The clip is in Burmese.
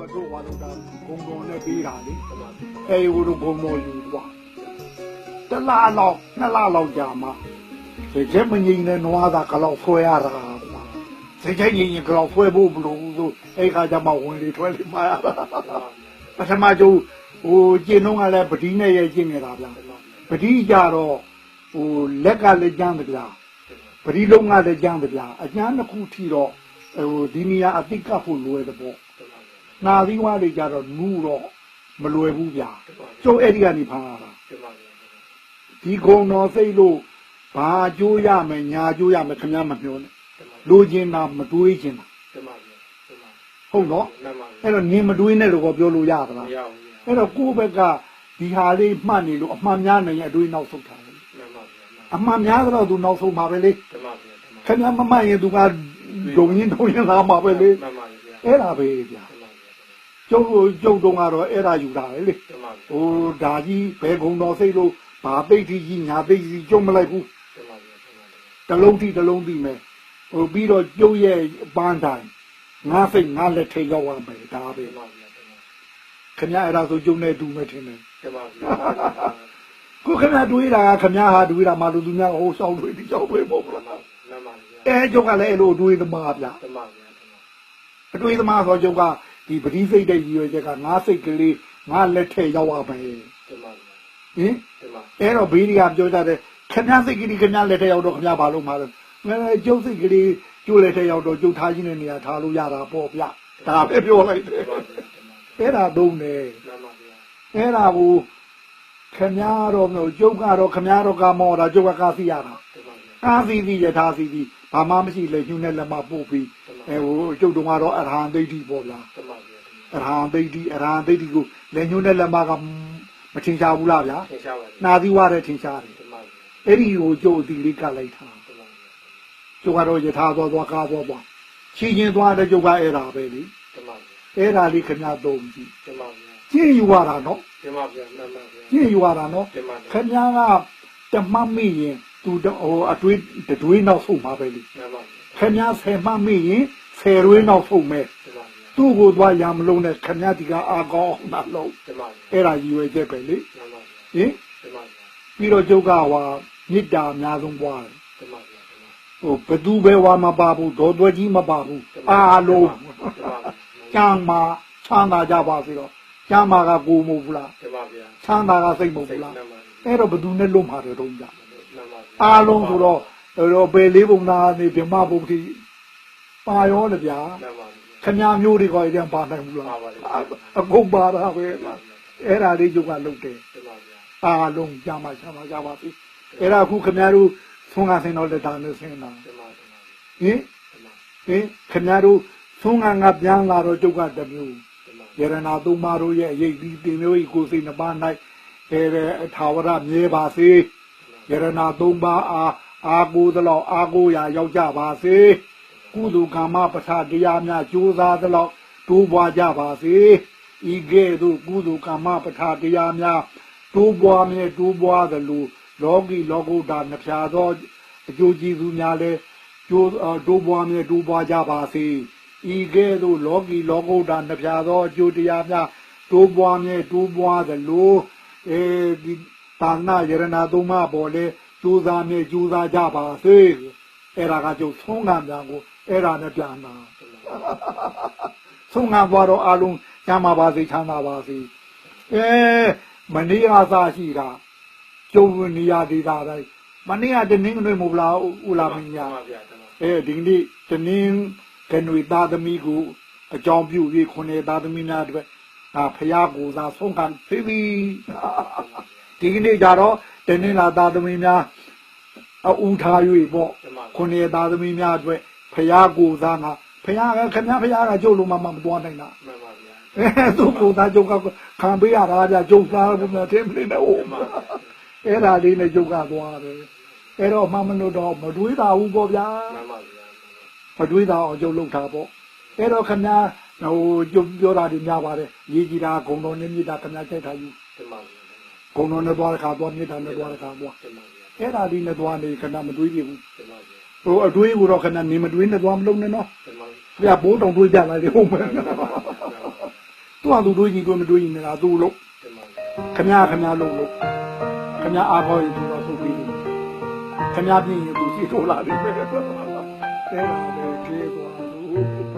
ကတို့ဘာလို့ဒါဂုံတော်နဲ့ပြီးတာလေအဲဟိုလိုဂုံတော်ယူသွားတလားလောက်နှစ်လားလောက်ကြာမှဒီကျမငိမ့်နဲ့နွားသားကလောက်ဆွဲရတာကွာဒီကျငိမ့်ရင်ကလောက်ဆွဲဖို့မလိုဘူးဆိုအဲ့ခါကျမှဝင်လေထွက်လေမရတာပထမကျိုးဟိုကျင်းတော့ကလည်းပတိနဲ့ရဲ့ကျင်းနေတာဗျာပတိကြတော့ဟိုလက်ကလည်းကျန်းတယ်ဗျာပတိလုံးကလည်းကျန်းတယ်ဗျာအကျန်းတစ်ခုထီတော့ဟိုဒီနေရာအတိတ်ကဖို့လွယ်တဲ့ပေါ့ နာသီးဝါးတွေကြတော့နူးတော့မလွယ်ဘူးဗျာကျုပ်အဲ့ဒီကနေဖမ်းရတာဒီကုံတော်စိတ်လို့ဘာကြိုးရမယ်ညာကြိုးရမယ်ခင်ဗျားမမျှောနဲ့လိုချင်တာမတွေးချင်တာဟုတ်တော့အဲ့တော့နင်မတွေးနဲ့လို့ပြောလို့ရသလားအဲ့တော့ကိုယ့်ဘက်ကဒီဟာလေးမှတ်နေလို့အမှန်များနေရင်အတွေးနောက်ဆုတ်တာလေအမှန်များတော့သူနောက်ဆုံးမှာပဲလေခင်ဗျားမမှတ်ရင်သူကဒုံရင်ဒုံရင်လာမှာပဲလေအဲ့ဒါပဲဗျာ ကျုပ်တို့ကျုပ်တုံးကတော့အဲ့ဒါယူတာလေလေဟိုဒါကြီးဘယ်ကုံတော်စိတ်လို့ဘာသိတိကြီးညာသိတိကြီးကျုံမလိုက်ဘူးတလုံးတိတလုံးတိမယ်ဟိုပြီးတော့ကျုပ်ရဲ့ပန်းတိုင်းငါစိတ်ငါလက်ထိတ်ရောက်ရမယ်ဒါပဲခင်ဗျားအဲ့ဒါဆိုကျုံနေတူမယ်ထင်တယ်ကိုခင်ဗျားတွေးတာခင်ဗျားဟာတွေးတာမှလူသူများဟိုစောင်းတွေးဒီကြောက်တွေးပေါ့ဗျာအဲကျုပ်ကလည်းအဲ့လိုတွေးသမားဗျာအတွေးသမားဆိုကျုပ်က ဒီပတိစိတ်တဲ့ရည်ရွယ်ချက်ကငါစိတ်ကလေးငါလက်ထဲရောက်ရမယ်ဟင်အဲ့တော့ဘေးဒီကပြောကြတယ်ခင်ဗျားစိတ်ကလေးခင်ဗျားလက်ထဲရောက်တော့ခင်ဗျားဘာလုပ်မှာလဲငါကျုပ်စိတ်ကလေးကျိုးလက်ထဲရောက်တော့ကျုပ်ထားခြင်းတဲ့နေရာထားလို့ရတာပေါ့ဗျဒါပဲပြောလိုက်တယ်အဲ့ဒါသုံးတယ်အဲ့ဒါကိုခင်ဗျားတော့မျိုးကျုပ်ကတော့ခင်ဗျားတော့ကမောတာကျုပ်ကကားစီရတာကားစီစီရထားစီစီဘာမှမရှိလေညှို့နဲ့လက်မပို့ပြီးအဲဟိုကျုပ်တို့ကတော့အရဟံဒိဋ္ဌိပေါ့ဗျာ အရဟံဒိဋ္ဌိအရဟံဒိဋ္ဌိကိုလက်ညှို့နဲ့လက်မကမထင်ရှားဘူးလားဗျာနာသီဝါတဲ့ထင်ရှားတယ်အဲ့ဒီကိုကျုပ်အတီလေးကလိုက်တာကျုပ်ကတော့ယထာသွားသွားကားသွားသွားချီချင်းသွားတဲ့ကျုပ်ကအဲ့ဒါပဲလေအဲ့ဒါလေးခင်ဗျားသုံးကြည့်ကျင့်ယူရတာနော်ကျင့်ယူရတာနော်ခင်ဗျားကတမမိရင်သူဟိုအတွေးတွေးနောက်ဆုံးပါပဲလေခင်ဗျားဆယ်မမိရင်ဆယ်ရွေးနောက်ဆုံးမဲ့ သူ့ကိုသွားရမလုံးနဲ့ခင်ဗျားဒီကအာကောင်းတာလုံးအဲ့ဒါရည်ရွယ်ချက်ပဲလေဟင်ပြီးတော့ကျုပ်ကဟွာမေတ္တာအများဆုံးပွားတယ်ဟိုဘသူပဲဝါမပါဘူးဒေါ်သွဲကြီးမပါဘူးအာလုံးကျမ်းမာချမ်းသာကြပါစေတော့ကျမ်းမာကကိုမဟုတ်ဘူးလားချမ်းသာကစိတ်မဟုတ်ဘူးလားအဲ့တော့ဘသူနဲ့လွတ်မှာတယ်တော့ကြအားလုံးဆိုတော့တော့ဘယ်လေးပုံသားနေဗြဟ္မဘုတ်တိပါရောလေဗျာ ခမမျိုးတွေကလည်းပါနိုင်ဘူးလားအကုန်ပါတာပဲအဲ့ဒါလေးကျုပ်ကလုပ်တယ်အားလုံးကြမှာချမ်းသာကြပါစေအဲ့ဒါအခုခမတို့ဆုံးကဆင်းတော့လက်တာနဲ့ဆင်းတာဟင်ဟင်ခမတို့ဆုံးကငါပြန်လာတော့ကျုပ်ကတမျိုးယရနာသုံးပါးတို့ရဲ့အရေးဒီတင်မျိုးကြီးကိုစိတ်နှပါ၌အဲထာဝရမြဲပါစေယရနာသုံးပါးအားအာကိုသလောက်အာကိုရာရောက်ကြပါစေ ကုသိုလ်ကမ္မပဋ္ဌာတရားများကြိုးစားသလောက်တိုးပွားကြပါစေဤကဲ့သို့ကုသိုလ်ကမ္မပဋ္ဌာတရားများတိုးပွားမြဲတိုးပွားသလိုလောကီလောကုတ္တနှဖျားသောအကျိုးကျေးဇူးများလည်းကျိုးတိုးပွားမြဲတိုးပွားကြပါစေဤကဲ့သို့လောကီလောကုတ္တနှဖျားသောအကျိုးတရားများတိုးပွားမြဲတိုးပွားသလိုအဲဒီတာနာယရနာသုံးပါးပေါ်လေကြိုးစားမြဲကြိုးစားကြပါစေ အဲ့ဒါကကျုပ်ဆုံးခံများကိုအဲ့ဒါနဲ့ပြန်လာဆုံးခံသွားတော့အလုံးကျမ်းပါပါစေချမ်းသာပါစေအဲမနေ့ကစားရှိတာကျုံနေရာဒေတာတိုင်းမနေ့ကတနင်္ဂနွေမဟုတ်လားဦးလာမင်းညာအဲဒီနေ့တနင်္ဂနွေသားသမီးကိုအကြောင်းပြုပြီးခုနှစ်သားသမီးများအတွက်အာဖရာကိုသာဆုံးခံပြီဒီကနေ့ကြတော့တနင်္လာသားသမီးများအူထား၍ပေါ့ ခုနှစ်သားသမီးများအတွက်ဖရာကိုသာငါဖရာကခင်ဗျားဖရာကကျုပ်လုံးမမမသွားနိုင်တာမှန်ပါဗျာအဲသူကိုသာကျုပ်ကခံပေးရတာဗျာကျုပ်သားကမတင်မနေနဲ့ဟုတ်အဲ့ဒါလေးနဲ့ကျုပ်ကသွားတယ်အဲ့တော့မမလို့တော့မတွေးတာဘူးပေါ့ဗျာမှန်ပါဗျာမတွေးတာအောင်ကျုပ်လုပ်တာပေါ့အဲ့တော့ခင်ဗျားဟိုကျုပ်ပြောတာဒီများပါတယ်ရေးကြည့်တာဂုံတော်နဲ့မြစ်တာခင်ဗျားကြိုက်တာယူမှန်ပါဗျာဂုံတော်နဲ့သွားတဲ့ခါသွားမြစ်တာနဲ့သွားတဲ့ခါသွားအဲ့ဒါလေးနဲ့သွားနေခင်ဗျားမတွေးပြဘူး ဟိုအတွေးကိုတော့ခင်ဗျားနေမတွေးနဲ့သွားမလုံးနဲ့နော်ဗျာဘိုးတောင်တွေးပြလိုက်လေဟုတ်မယ်ဟသူ့ဟာသူတွေးကြည့်တွေးမတွေးကြည့်နေတာသူ့လို့ခမရခမရလို့လို့ခမရအားကောင်းရင်သူတော့ဆုံးပြီးတယ်ခမရပြင်းရင်သူစီထိုးလာတယ်ပဲတဲတာပဲကျေးသွားလို့